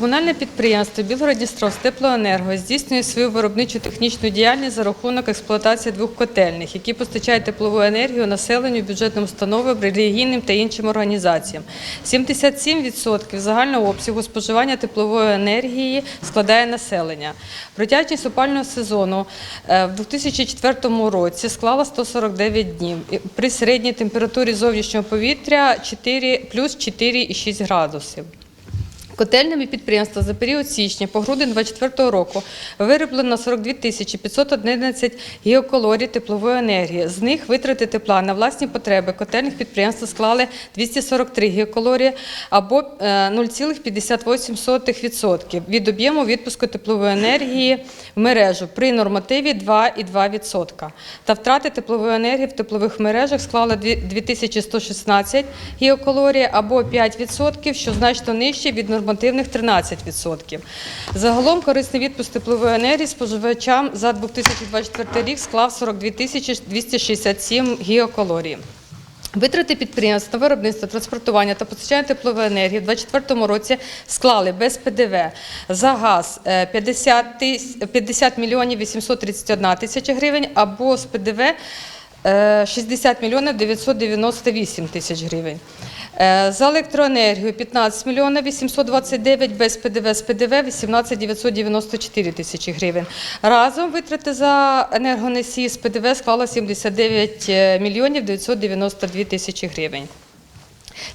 Комунальне підприємство Білгородністровськ теплоенерго здійснює свою виробничу технічну діяльність за рахунок експлуатації двох котельних, які постачають теплову енергію населенню, бюджетним установам, релігійним та іншим організаціям. 77% загального обсягу споживання теплової енергії складає населення. Протяжність опального сезону е, в 2004 році склала 149 днів при середній температурі зовнішнього повітря 4, плюс 4,6 градусів. Котельними підприємства за період січня по грудень 2024 року вироблено 42 тисячі 511 гігакалорій теплової енергії. З них витрати тепла на власні потреби котельних підприємств склали 243 гігакалорії або е, 0,58% від об'єму відпуску теплової енергії в мережу при нормативі 2,2%. Та втрати теплової енергії в теплових мережах склали 2116 гігакалорій або 5%, що значно нижче від нормативних 13%. Загалом корисний відпуск теплової енергії споживачам за 2024 рік склав 42 тисячі 267 гігакалорій. Витрати підприємств на виробництво, транспортування та постачання теплової енергії в 2024 році склали без ПДВ за газ е, 50, тис- 50 мільйонів 831 тисяча гривень або з ПДВ е, 60 мільйонів 998 тисяч гривень. Е, За електроенергію 15 мільйонів 829, без ПДВ з ПДВ 18 994 тисячі гривень. Разом витрати за енергоносії з ПДВ склало 79 мільйонів 992 тисячі гривень.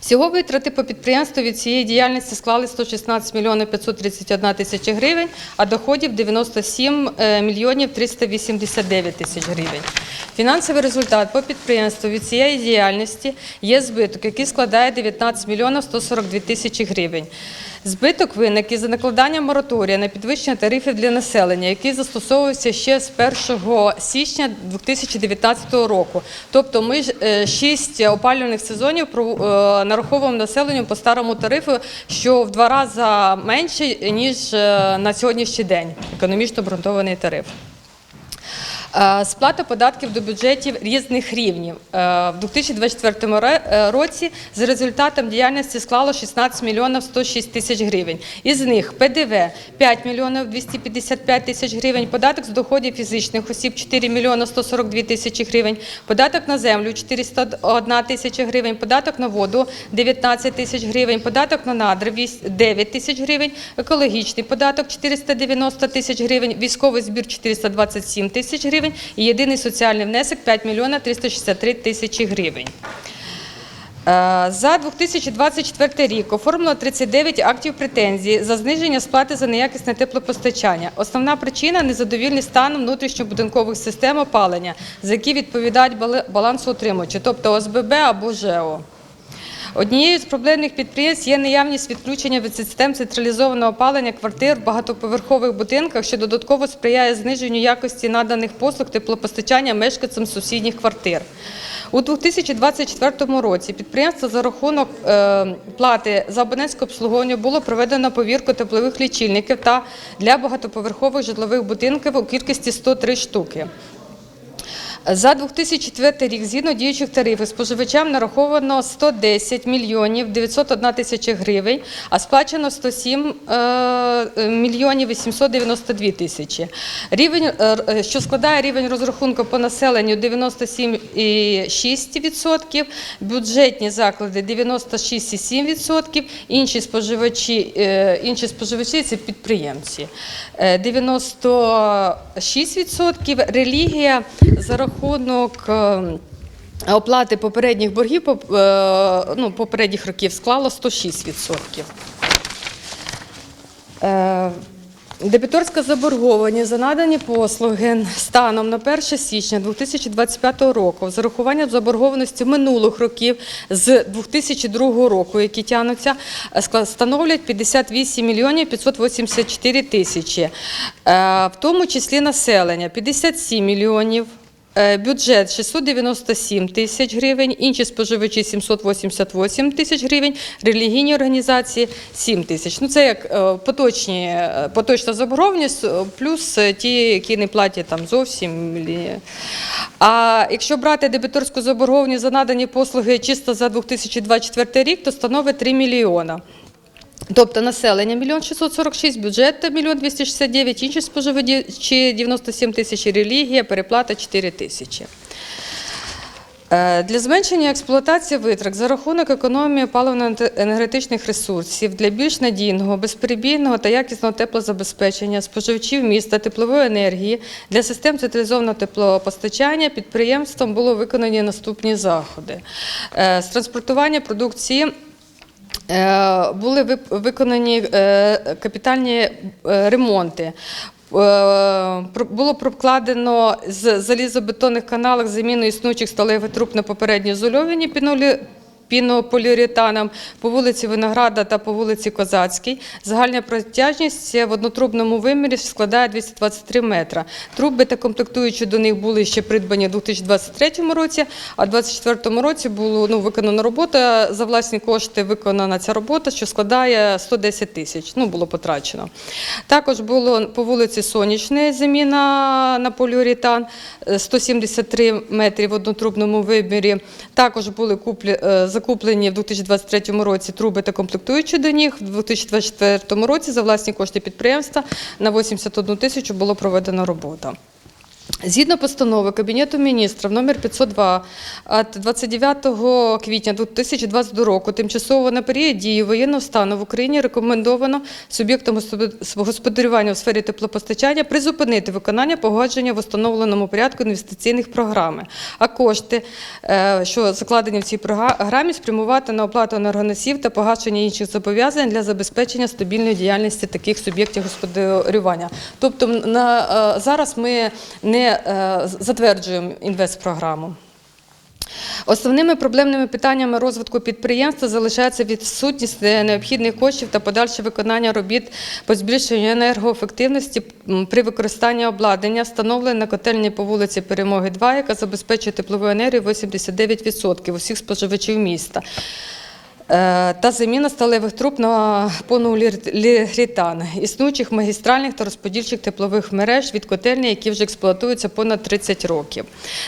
Всього витрати по підприємству від цієї діяльності склали 116 мільйонів 531 тисячі гривень, а доходів 97 е, мільйонів 389 тисяч гривень. Фінансовий результат по підприємству від цієї діяльності є збиток, який складає 19 мільйонів 142 тисячі гривень. Збиток виник із накладання мораторія на підвищення тарифів для населення, який застосовувався ще з 1 січня 2019 року. Тобто ми е, шість опалювальних сезонів е, нараховуємо населенню по старому тарифу, що в два рази менше, ніж е, на сьогоднішній день економічно обґрунтований тариф. Е, Сплата податків до бюджетів різних рівнів. Е, В 2024 ре- е, році за результатом діяльності склало 16 мільйонів 106 тисяч гривень. Із них ПДВ 5 мільйонів 255 тисяч гривень, податок з доходів фізичних осіб 4 мільйони 142 тисячі гривень, податок на землю 401 тисяча гривень, податок на воду 19 тисяч гривень, податок на надра 9 тисяч гривень, екологічний податок 490 тисяч гривень, військовий збір 427 тисяч гривень і єдиний соціальний внесок 5 мільйонів 363 тисячі гривень. Е, За 2024 рік оформлено 39 актів претензій за зниження сплати за неякісне теплопостачання. Основна причина незадовільний стан внутрішньобудинкових систем опалення, за які відповідають балансоутримувачі, тобто ОСББ або ЖЕО. Однією з проблемних підприємств є наявність відключення від систем централізованого опалення квартир в багатоповерхових будинках, що додатково сприяє зниженню якості наданих послуг теплопостачання мешканцям сусідніх квартир. У 2024 році підприємство за рахунок е, плати за абонентське обслуговування було проведено повірку теплових лічильників та для багатоповерхових житлових будинків у кількості 103 штуки. За 2004 рік, згідно діючих тарифів, споживачам нараховано 110 мільйонів 901 тисяча гривень, а сплачено 107 е, мільйонів 892 тисячі. Рівень, е, е, що складає рівень розрахунку по населенню 97,6%, бюджетні заклади 96,7%, інші споживачі, інші споживачі це підприємці. Е, 96%, релігія за е, оплати попередніх боргів е, ну, попередніх років склало 106%. Е, Дебіторська заборгованість за надані послуги станом на 1 січня 2025 року з урахуванням заборгованості минулих років з 2002 року, які тягнуться, становлять 58 мільйонів 584 тисячі, в тому числі населення 57 мільйонів. Е, Бюджет 697 тисяч гривень, інші споживачі 788 тисяч гривень, релігійні організації 7 тисяч. Ну це як е, поточні, е, поточна заборгованість, плюс ті, які не платять там зовсім. А якщо брати дебіторську заборгованість за надані послуги чисто за 2024 рік, то становить 3 мільйона. Тобто населення 1 646, бюджет 1 269, інші споживачі 97 тисяч, релігія, переплата 4 тисячі. Е, Для зменшення експлуатації витрат за рахунок економії паливно-енергетичних ресурсів для більш надійного, безперебійного та якісного теплозабезпечення споживачів міста теплової енергії для систем централізованого теплопостачання підприємством було виконані наступні заходи. Е, З транспортування продукції були вип- виконані е, капітальні е, ремонти. Е, Було прокладено з залізобетонних каналах заміну існуючих сталевих труб на попередньо ізольовані пінополіуретаном по вулиці Винограда та по вулиці Козацькій. Загальна протяжність в однотрубному вимірі складає 223 метра. Труби та комплектуючі до них були ще придбані у 2023 році, а у 2024 році було ну, виконана робота. За власні кошти виконана ця робота, що складає 110 тисяч. Ну, було потрачено. Також було по вулиці Сонячної заміна на поліуретан е, 173 метри в однотрубному вимірі. Також були куплі, е, закуплені в 2023 році труби та комплектуючі до них. В 2024 році за власні кошти підприємства на 81 тисячу було проведено робота. Згідно постанови Кабінету міністрів номер 502 від 29 квітня 2022 року тимчасово на період дії воєнного стану в Україні рекомендовано суб'єктам госпо- господарювання у сфері теплопостачання призупинити виконання погодження в установленому порядку інвестиційних програми, а кошти, е, що закладені в цій програмі, спрямувати на оплату енергоносів та погашення інших зобов'язань для забезпечення стабільної діяльності таких суб'єктів господарювання. Тобто на, е, зараз ми не е, затверджуємо інвестпрограму. Основними проблемними питаннями розвитку підприємства залишається відсутність е, необхідних коштів та подальше виконання робіт по збільшенню енергоефективності при використанні обладнання, встановлене на котельні по вулиці Перемоги 2, яка забезпечує теплову енергію 89% усіх споживачів міста. Е, Та заміна сталевих труб на поліуретан, існуючих магістральних та розподільчих теплових мереж від котельні, які вже експлуатуються понад 30 років.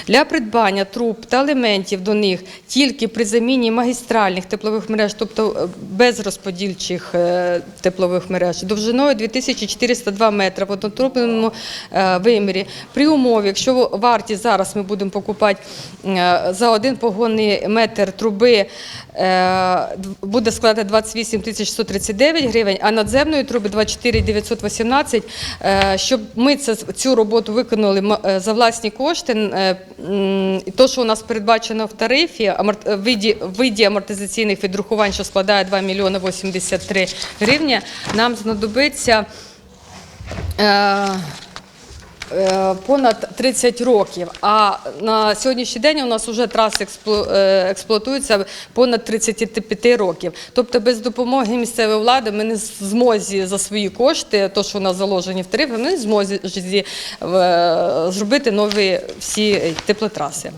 Для придбання труб та елементів до них тільки при заміні магістральних теплових мереж, тобто е, без розподільчих е, теплових мереж, довжиною 2402 метри в однотрубному вимірі. При умові, якщо вартість зараз ми будемо покупати за один погонний метр труби буде складати 28 тисяч 139 гривень, а надземної труби 24 918. Е, Щоб ми це, цю роботу виконали е, за власні кошти, е, то, що у нас передбачено в тарифі, е, виді, виді амортизаційних відрахувань, що складає 2 мільйони 83 гривні, нам знадобиться е, е, понад 30 років. А на сьогоднішній день у нас вже траси е, експлуатуються понад 35 років. Тобто без допомоги місцевої влади ми не змозі за свої кошти, то що у нас заложені в тарифи, ми не змозі е, зробити нові всі теплотраси.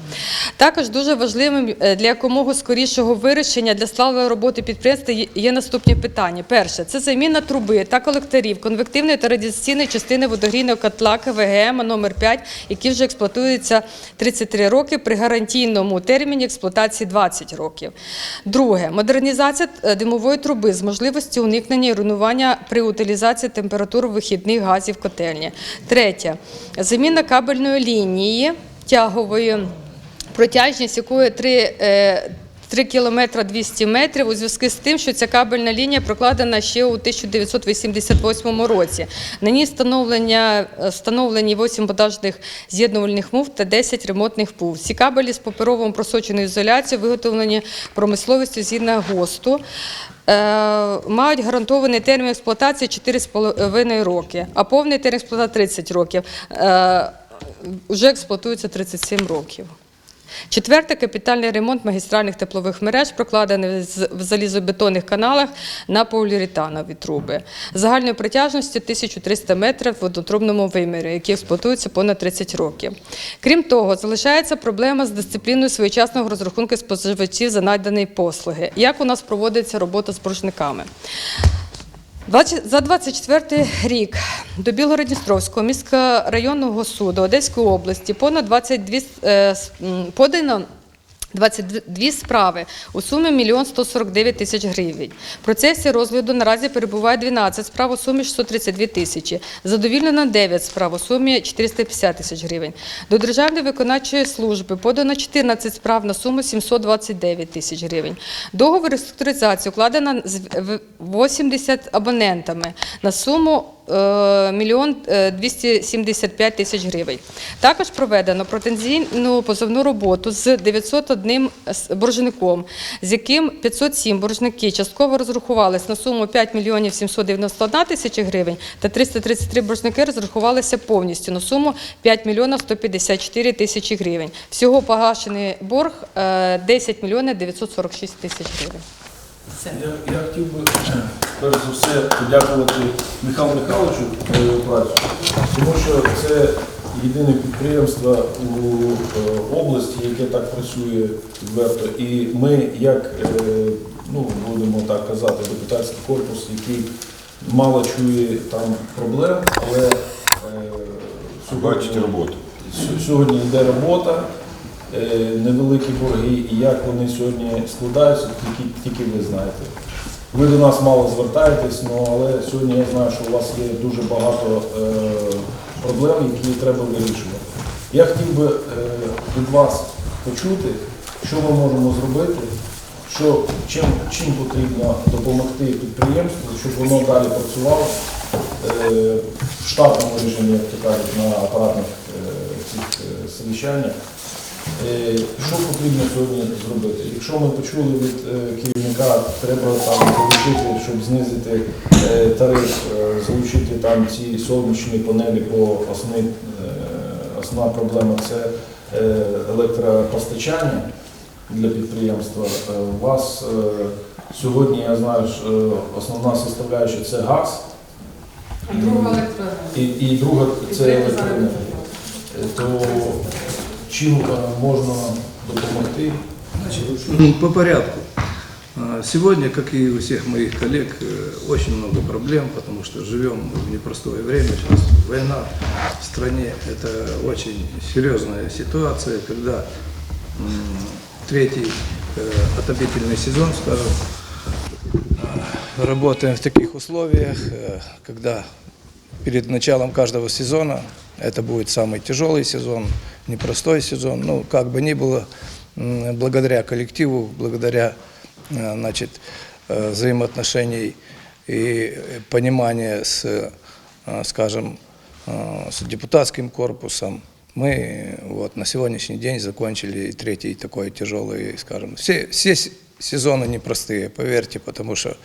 Також дуже важливим е, для якомога скорішого вирішення для сталої роботи підприємства є наступні питання. Перше це заміна труби та колекторів конвективної та радіаційної частини водогрійного котла КВГ номер 5 які вже експлуатуються 33 роки при гарантійному терміні експлуатації 20 років. Друге модернізація е, димової труби з можливістю уникнення і руйнування при утилізації температур вихідних газів котельні. Третє заміна кабельної лінії тягової протяжність якої 3, 3 кілометри 200 метрів у зв'язку з тим, що ця кабельна лінія прокладена ще у 1988 році. На ній встановлення, е, встановлені 8 подажних з'єднувальних мув та 10 ремонтних пув. Ці кабелі з паперовим просоченою ізоляцією виготовлені промисловістю згідно ГОСТу. Е, Мають гарантований термін експлуатації 4,5 роки, а повний термін експлуатації 30 років. Е, Вже експлуатується 37 років. Четверте капітальний ремонт магістральних теплових мереж, прокладений в залізобетонних каналах на поліуретанові труби. Загальної протяжності 1300 метрів в однотрубному вимірі, які експлуатуються понад 30 років. Крім того, залишається проблема з дисципліною своєчасного розрахунку споживачів за надані послуги. Як у нас проводиться робота з боржниками? За 24 рік до Білгород-Дністровського міськрайонного суду Одеської області понад 22 е, подано 22 справи у сумі 1 149 тисяч гривень. В процесі розгляду наразі перебуває 12 справ у сумі 632 тисячі. Задовільнено 9 справ у сумі 450 тисяч гривень. До Державної виконавчої служби подано 14 справ на суму 729 тисяч гривень. Договір реструктуризації укладено з в- 80 абонентами на суму мільйон е, 275 тисяч гривень. Також проведено претензійну позовну роботу з 901 с- боржником, з яким 507 боржники частково розрахувались на суму 5 мільйонів 791 тисячі гривень та 333 боржники розрахувалися повністю на суму 5 мільйонів 154 тисячі гривень. Всього погашений борг е, 10 мільйонів 946 тисяч гривень. Я, я хотів би перш за все подякувати Михайлу Михайловичу за його працю, тому що це єдине підприємство у е, області, яке так працює відверто. І ми, як е, ну, будемо так казати, депутатський корпус, який мало чує там проблем, але е, роботу. Сьогодні йде робота, е, невеликі борги, і як вони сьогодні складаються, тільки, тільки ви знаєте. Ви до нас мало звертаєтесь, ну, але сьогодні я знаю, що у вас є дуже багато е, проблем, які треба вирішувати. Я хотів би е, від вас почути, що ми можемо зробити, що, чим, чим потрібно допомогти підприємству, щоб воно далі працювало е, в штатному режимі, як то кажуть, на апаратних цих совіщаннях. Е, Що потрібно сьогодні зробити? Якщо ми почули від е, керівника, треба там залучити, щоб знизити е, тариф, залучити там ці сонячні панелі, бо основна проблема це електропостачання для підприємства. У вас сьогодні, я знаю, основна составляюча це газ. І, і друга це електроенергія. Чим можна допомогти? Значит, по порядку. А, Сегодня, как и у всех моих коллег, э, очень много проблем, потому что живем в непростое время. Сейчас война в стране. Это очень серьезная ситуация, когда третий э, отопительный сезон, скажем, а, работаем в таких условиях, э, когда перед началом каждого сезона, это будет самый тяжелый сезон, непростой сезон, ну, как бы ни было, благодаря коллективу, благодаря э, значит, э, взаимоотношений и понимания с, э, скажем, э, с депутатским корпусом, мы вот на сегодняшний день закончили третий такой тяжелый, скажем, все, все сезоны непростые, поверьте, потому что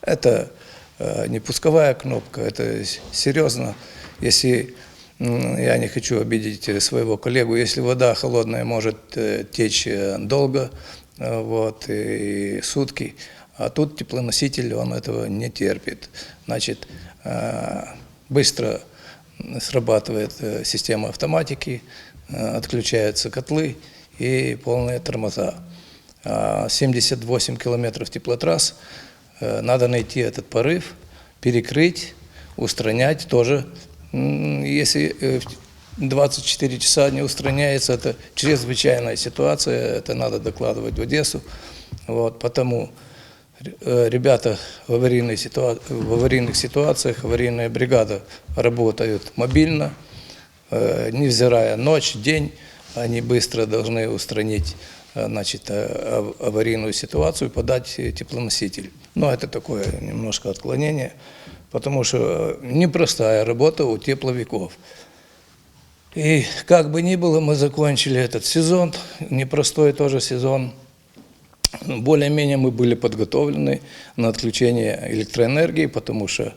это э, не пусковая кнопка, это серьезно. Если я не хочу обидеть э, своего коллегу, если вода холодная может э, течь э, долго, вот, и сутки, а тут теплоноситель, он этого не терпит. Значит, быстро срабатывает система автоматики, отключаются котлы и полные тормоза. А 78 километров теплотрасс, надо найти этот порыв, перекрыть, устранять тоже. Если э, в 24 часа не устраняется, это чрезвычайная ситуация, это надо докладывать в Одессу. Вот, потому э, ребята в, аварийной ситуа- в аварийных ситуациях, аварийная бригада работают мобильно, э, невзирая ночь, день, они быстро должны устранить э, значит, э, ав- аварийную ситуацию, подать э, теплоноситель. Но это такое немножко отклонение, потому что э, непростая работа у тепловиков. И как бы ни было, мы закончили этот сезон, непростой тоже сезон. Более-менее мы были подготовлены на отключение электроэнергии, потому что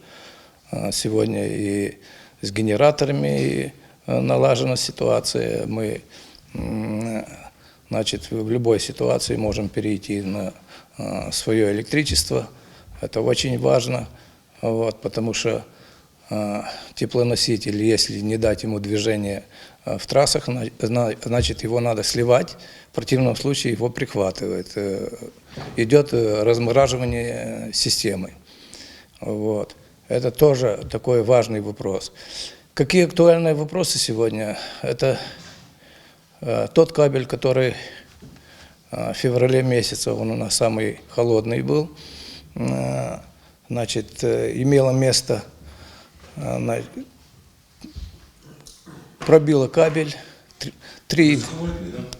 а, сегодня и с генераторами а, налажена ситуация. Мы значит, в любой ситуации можем перейти на свое электричество. Это очень важно, вот, потому что а, теплоноситель, если не дать ему движение а, в трассах, на- зна- значит его надо сливать, в противном случае его прихватывает. Э, Идет э, размораживание э, системы. Вот. Это тоже такой важный вопрос. Какие актуальные вопросы сегодня? Это э, тот кабель, который В феврале месяце он у нас самый холодный был. Значит, э, имело место, а, на- пробило кабель, три- три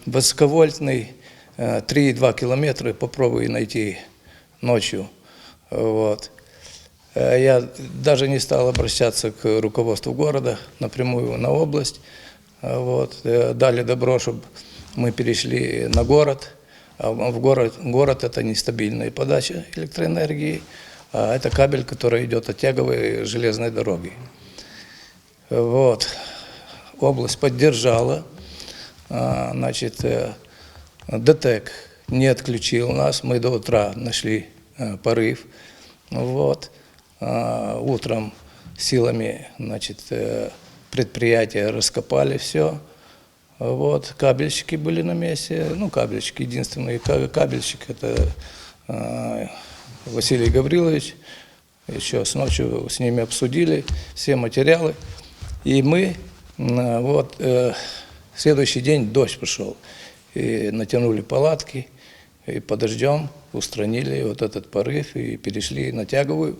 высоковольтный, э, 3,2 километра, попробуй найти ночью. Вот. Э, Я даже не стал обращаться к руководству города напрямую на область. Э, Вот. Э, Дали добро, чтобы мы перешли на город. А в город, город это нестабильная подача электроэнергии, это кабель, который идет от тяговой железной дороги. Вот. Область поддержала. А, Значит, э, ДТЭК не отключил нас. Мы до утра нашли э, порыв. Вот. А, Утром силами значит, э, предприятия раскопали все. Вот. Кабельщики были на месте. Ну, кабельщик, единственный ка- кабельщик, это Василий Гаврилович. Еще с ночью с ними обсудили все материалы. И мы, вот, э, следующий день дождь пошел. И натянули палатки, и подождем устранили вот этот порыв и перешли на тяговую.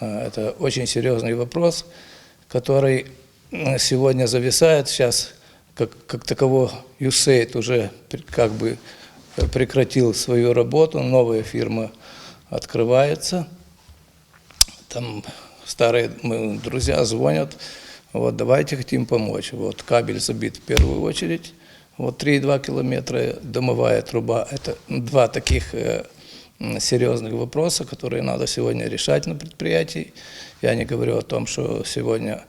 А, Это очень серьезный вопрос, который сегодня зависает. Сейчас, как, как таково, USAID уже как бы э, прекратил свою работу, новая фирма открывается там старые мы, друзья звонят, вот давайте хотим помочь. Вот кабель забит в первую очередь, вот 3,2 километра дымовая труба. Это два таких э, серьезных вопроса, которые надо сегодня решать на предприятии. Я не говорю о том, что сегодня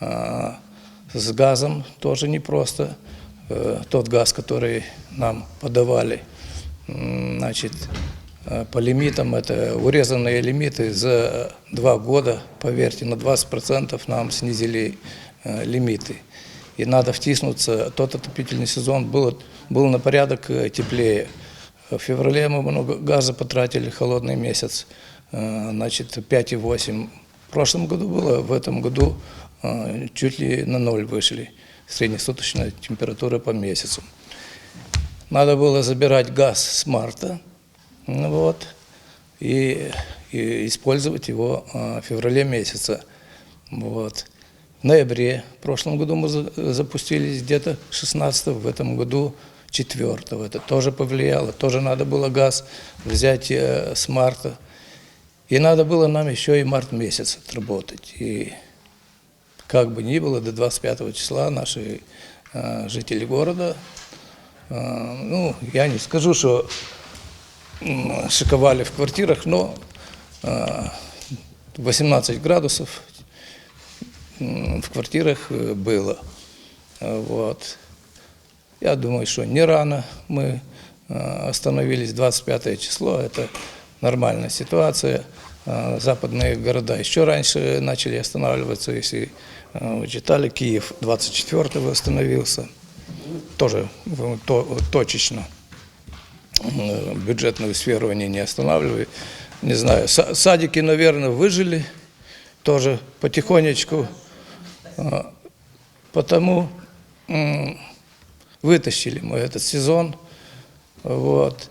а, с газом тоже непросто. Э, Тот газ, который нам подавали, значит, Э, По лимитам это урезанные лимиты за два года, поверьте, на 20% нам снизили э, лимиты. И надо втиснуться. Тот отопительный сезон был, был на порядок э, теплее. В феврале мы много газа потратили, холодный месяц, э, значит, 5,8. В прошлом году было, в этом году э, чуть ли на ноль вышли. Среднесуточная температура по месяцу. Надо было забирать газ с марта, вот, и, и использовать его а, в феврале месяце. Вот. В ноябре в прошлом году мы за- запустились где-то 16 в этом году 4 Это тоже повлияло. Тоже надо было газ взять э, с марта. И надо было нам еще и март месяц отработать. И как бы ни было, до 25 числа наши э, жители города, э, ну, я не скажу, что шиковали в квартирах, но э, 18 градусов м, в квартирах э, было. Вот. Я думаю, что не рано мы э, остановились, 25 число, это нормальная ситуация. Э, Западные города еще раньше начали останавливаться, если вы читали, Киев 24-го остановился, тоже то- точечно бюджетную сферу они не останавливают. Не знаю, са- садики, наверное, выжили тоже потихонечку. А, Потому вытащили мы этот сезон. Вот.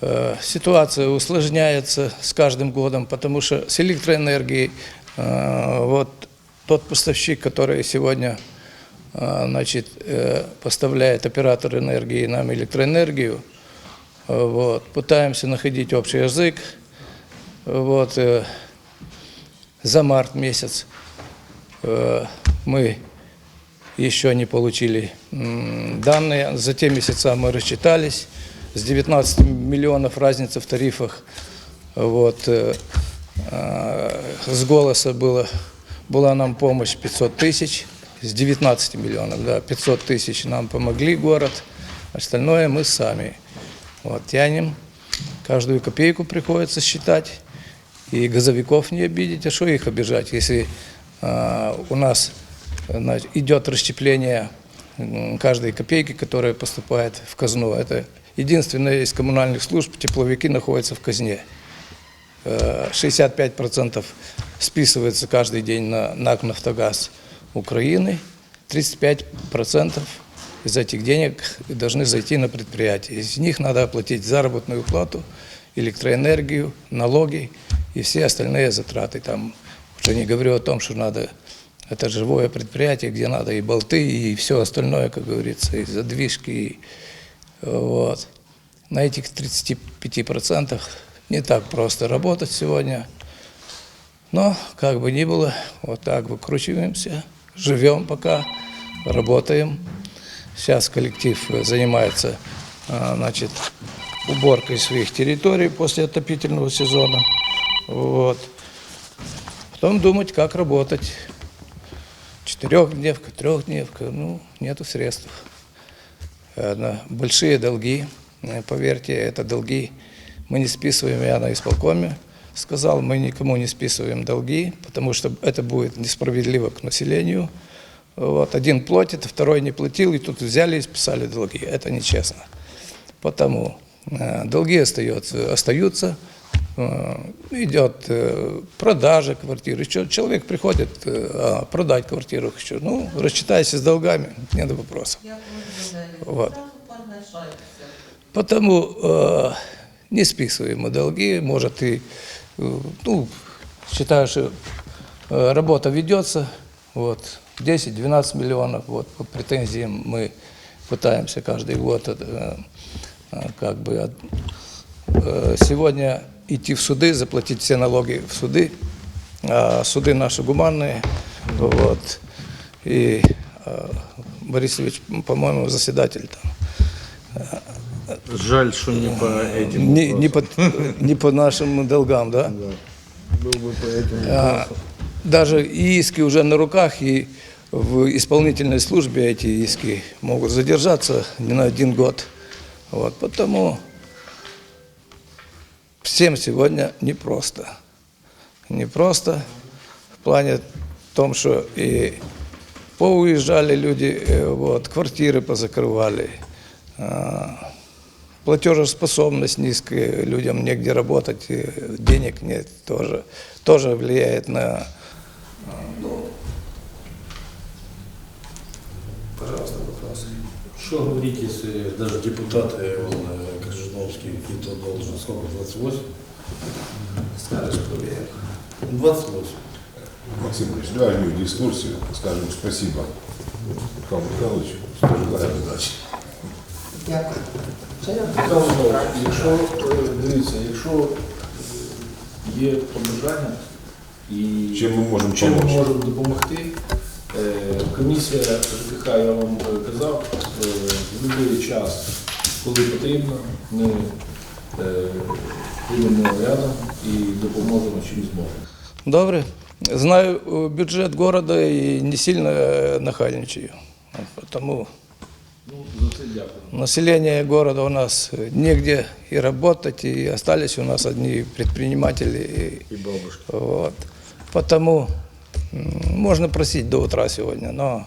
Э, Ситуация усложняется с каждым годом, потому что с электроэнергией э, вот тот поставщик, который сегодня э, значит, поставляет оператор энергии нам электроэнергию, вот, пытаемся находить общий язык. Вот, э, за март месяц э, мы еще не получили данные. За те месяца мы рассчитались. С 19 миллионов разницы в тарифах вот, э, с голоса было, была нам помощь 500 тысяч. С 19 миллионов, да, 500 тысяч нам помогли город. Остальное мы сами вот, тянем. Каждую копейку приходится считать. И газовиков не обидеть, а что их обижать, если а, у нас значит, идет расщепление каждой копейки, которая поступает в казну. Это единственное из коммунальных служб, тепловики находятся в казне. Э, 65% списывается каждый день на НАК «Нафтогаз» Украины, 35% из этих денег должны зайти на предприятие. Из них надо оплатить заработную плату, электроэнергию, налоги и все остальные затраты. Там уже не говорю о том, что надо это живое предприятие, где надо и болты, и все остальное, как говорится, и задвижки. и, вот. На этих 35% не так просто работать сегодня. Но, как бы ни было, вот так выкручиваемся, живем пока, работаем. Сейчас коллектив э, занимается а, значит, уборкой своих территорий после отопительного сезона. Вот. Потом думать, как работать. Четырехдневка, трехдневка, ну, нету средств. Э, Большие долги, э, поверьте, это долги. Мы не списываем, я на исполкоме сказал, мы никому не списываем долги, потому что это будет несправедливо к населению. Вот, один платит, второй не платил, и тут взяли и списали долги. Это нечестно. Потому э, долги остаются, остаются э, идет э, продажа квартиры. Человек приходит а, продать квартиру хочу. Ну, рассчитайся с долгами, нет вопросов. Вот. Потому э, не списываем долги, может и, ну, считаю, что работа ведется, вот, 10-12 миллионов, вот, по претензиям мы пытаемся каждый год, э, э, как бы, э, сегодня идти в суды, заплатить все налоги в суды, а суды наши гуманные, вот, и э, Борисович, по-моему, заседатель там, Жаль, что не по этим. не, не, по, не по нашим долгам, да? Был бы по этим. А, даже иски уже на руках, и в исполнительной службе эти иски могут задержаться не на один год. Вот, потому всем сегодня непросто. Непросто в плане том, что и поуезжали люди, э, вот, квартиры позакрывали, а, платежеспособность низкая, людям негде работать, денег нет тоже, тоже влияет на... Пожалуйста, вопросы. Что говорить, если даже депутаты, он, э, Крыжиновский, и то должен, сколько, 28? Скажешь, проверь. 28. Максим Ильич, давай мы в дискуссию скажем спасибо Михаилу Михайловичу, скажем за передачу. Михайло Михайлович, якщо е, дивіться, якщо є побажання і Чим ми можемо чим ми допомогти? можемо допомогти, е, комісія ЖКХ, я вам е, казав, е, в будь-який час, коли потрібно, ми е, будемо рядом і допоможемо чим зможемо. Добре. Знаю э, бюджет города и не сильно э, нахальничаю. Вот Потому Ну, за це дякую. население города у нас э, негде и работать, и остались у нас одни предприниматели. И, И бабушки. вот. Потому можно просить до утра сегодня, но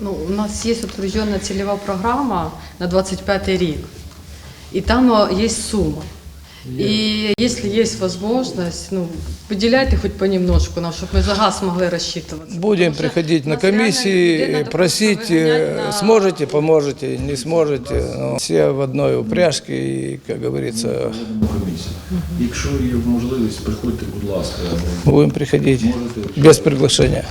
Ну, у нас є утверджена цільова програма на 25 рік, і там є сума. І якщо є можливість, ну, виділяйте хоч понемножку, нам, щоб ми за газ могли розчитуватися. Будем Тому що приходить на нас реально комиссии, надо просить, просто выгонять э, на- сможете, поможете, не сможете. Ну, все в одной упряжке, и, как говорится. Якщо є можливість, приходьте, будь ласка. будем приходить Можете. без приглашения.